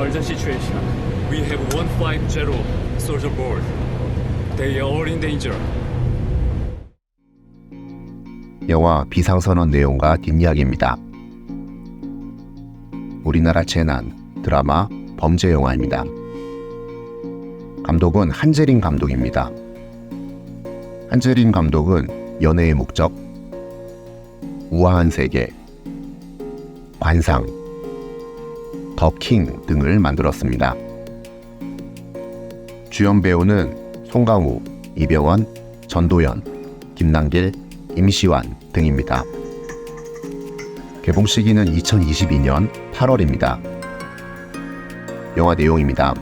urgent situation. We have one flight zero soldier board. They are all in danger. 영화 비상선언 내용과 뒷이야기입니다. 우리나라 재난, 드라마, 범죄 영화입니다. 감독은 한재린 감독입니다. 한재린 감독은 연애의 목적, 우아한 세계, 관상, 더킹 등을 만들었습니다. 주연 배우는 송강호, 이병헌, 전도연, 김남길, 임시완 등입니다. 개봉 시기는 2022년 8월입니다. 영화 내용입니다.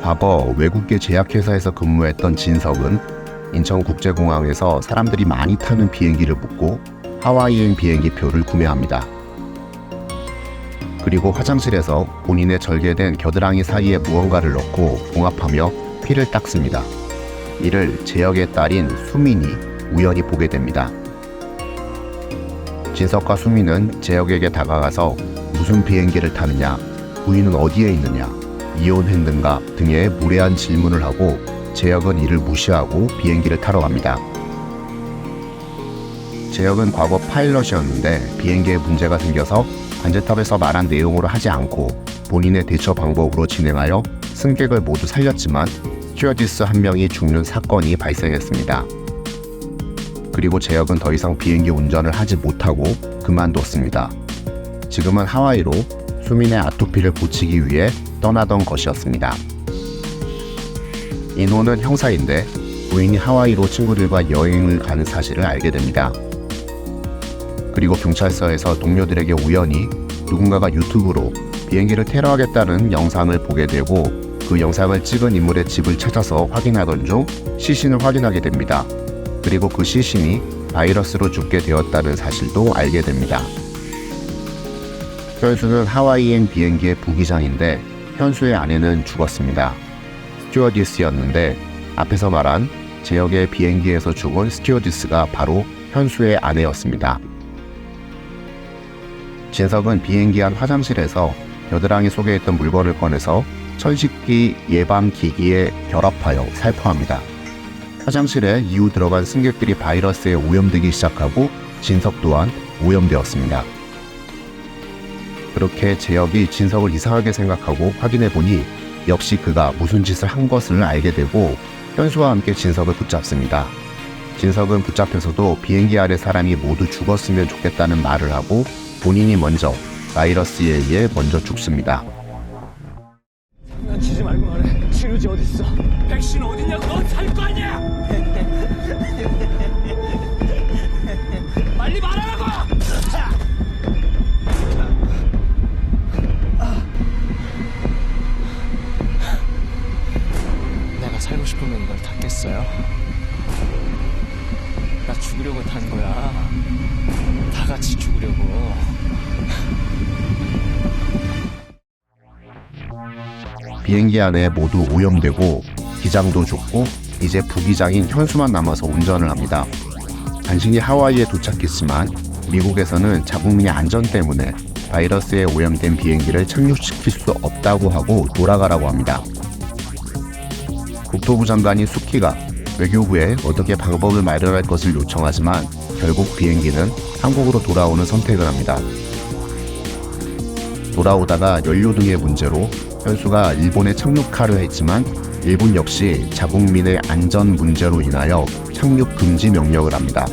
과거 외국계 제약회사에서 근무했던 진석은 인천국제공항에서 사람들이 많이 타는 비행기를 묻고 하와이행 비행기 표를 구매합니다. 그리고 화장실에서 본인의 절개된 겨드랑이 사이에 무언가를 넣고 봉합하며 피를 닦습니다. 이를 재혁의 딸인 수민이 우연히 보게 됩니다. 진석과 수민은 재혁에게 다가가서 무슨 비행기를 타느냐, 부인은 어디에 있느냐, 이혼했는가 등의 무례한 질문을 하고 재혁은 이를 무시하고 비행기를 타러 갑니다. 재혁은 과거 파일럿이었는데 비행기에 문제가 생겨서 관제탑에서 말한 내용으로 하지 않고 본인의 대처 방법으로 진행하여 승객을 모두 살렸지만 스튜어디스 한 명이 죽는 사건이 발생했습니다. 그리고 재혁은 더 이상 비행기 운전을 하지 못하고 그만뒀습니다. 지금은 하와이로 수민의 아토피를 고치기 위해 떠나던 것이었습니다. 인호는 형사인데 부인이 하와이로 친구들과 여행을 가는 사실을 알게 됩니다. 그리고 경찰서에서 동료들에게 우연히 누군가가 유튜브로 비행기를 테러하겠다는 영상을 보게 되고 그 영상을 찍은 인물의 집을 찾아서 확인하던 중 시신을 확인하게 됩니다. 그리고 그 시신이 바이러스로 죽게 되었다는 사실도 알게 됩니다. 현수는 하와이행 비행기의 부기장인데 현수의 아내는 죽었습니다. 스튜어디스였는데 앞에서 말한 제역의 비행기에서 죽은 스튜어디스가 바로 현수의 아내였습니다. 진석은 비행기 안 화장실에서 겨드랑이 속에 있던 물건을 꺼내서 천식기 예방 기기에 결합하여 살포합니다. 화장실에 이후 들어간 승객들이 바이러스에 오염되기 시작하고 진석 또한 오염되었습니다. 그렇게 재혁이 진석을 이상하게 생각하고 확인해 보니 역시 그가 무슨 짓을 한 것을 알게 되고 현수와 함께 진석을 붙잡습니다. 진석은 붙잡혀서도 비행기 아래 사람이 모두 죽었으면 좋겠다는 말을 하고 본인이 먼저 바이러스에 의해 먼저 죽습니다. 장난치지 말고 말해. 치료제 어디 있어? 백신 어디냐고? 넌살거 아니야? 비행기 안에 모두 오염되고 기장도 죽고 이제 부기장인 현수만 남아서 운전을 합니다. 간신히 하와이에 도착했지만 미국에서는 자국민의 안전 때문에 바이러스에 오염된 비행기를 착륙시킬 수 없다고 하고 돌아가라고 합니다. 국토부 장관인 수키가 외교부에 어떻게 방법을 마련할 것을 요청하지만 결국 비행기는 한국으로 돌아오는 선택을 합니다. 돌아오다가 연료 등의 문제로 현수가 일본에 착륙하려 했지만 일본 역시 자국민의 안전 문제로 인하여 착륙 금지 명령을 합니다.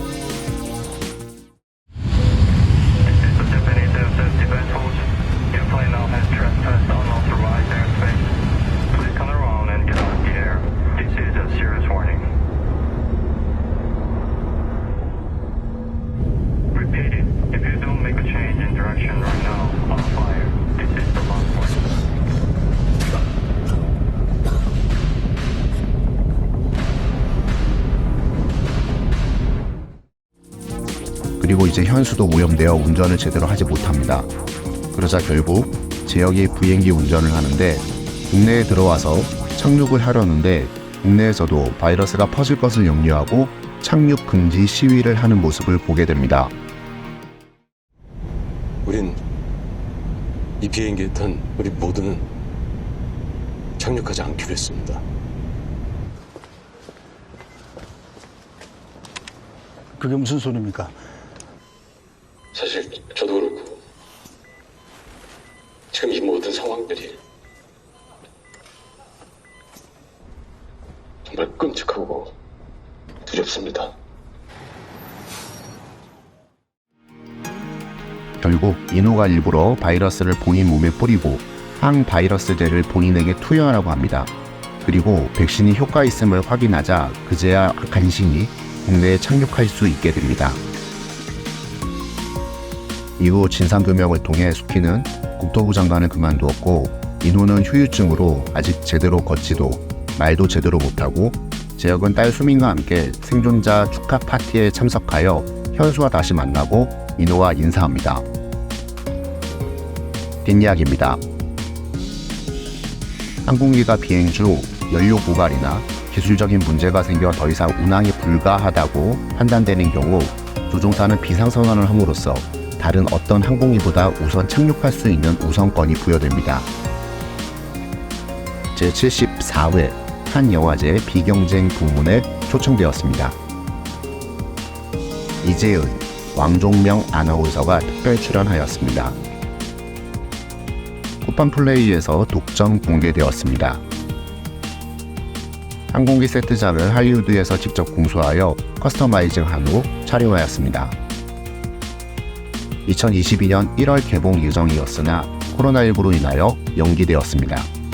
그리고 이제 현수도 오염되어 운전을 제대로 하지 못합니다. 그러자 결국 재혁이 비행기 운전을 하는데 국내에 들어와서 착륙을 하려는데 국내에서도 바이러스가 퍼질 것을 염려하고 착륙 금지 시위를 하는 모습을 보게 됩니다. 우린 이 비행기에 탄 우리 모두는 착륙하지 않기로 했습니다. 그게 무슨 소리입니까? 사실 저도 그렇고 지금 이 모든 상황들이 정말 끔찍하고 두렵습니다. 결국 인호가 일부러 바이러스를 본인 몸에 뿌리고 항바이러스제를 본인에게 투여하라고 합니다. 그리고 백신이 효과 있음을 확인하자 그제야 간신히 국내에 착륙할 수 있게 됩니다. 이후 진상규명을 통해 수키는 국토부 장관을 그만두었고 인호는 후유증으로 아직 제대로 걷지도 말도 제대로 못하고 재혁은 딸 수민과 함께 생존자 축하 파티에 참석하여 현수와 다시 만나고 인호와 인사합니다. 뒷이야기입니다. 항공기가 비행 중 연료 고갈이나 기술적인 문제가 생겨 더 이상 운항이 불가하다고 판단되는 경우 조종사는 비상선언을 함으로써 다른 어떤 항공기보다 우선 착륙할 수 있는 우선권이 부여됩니다. 제74회 한 영화제 비경쟁 부문에 초청되었습니다. 이재은, 왕종명 아나운서가 특별 출연하였습니다. 쿠팡 플레이에서 독점 공개되었습니다. 항공기 세트장을 할리우드에서 직접 공수하여 커스터마이징한 후 촬영하였습니다. 2022년 1월 개봉 예정이었으나 코로나19로 인하여 연기되었습니다.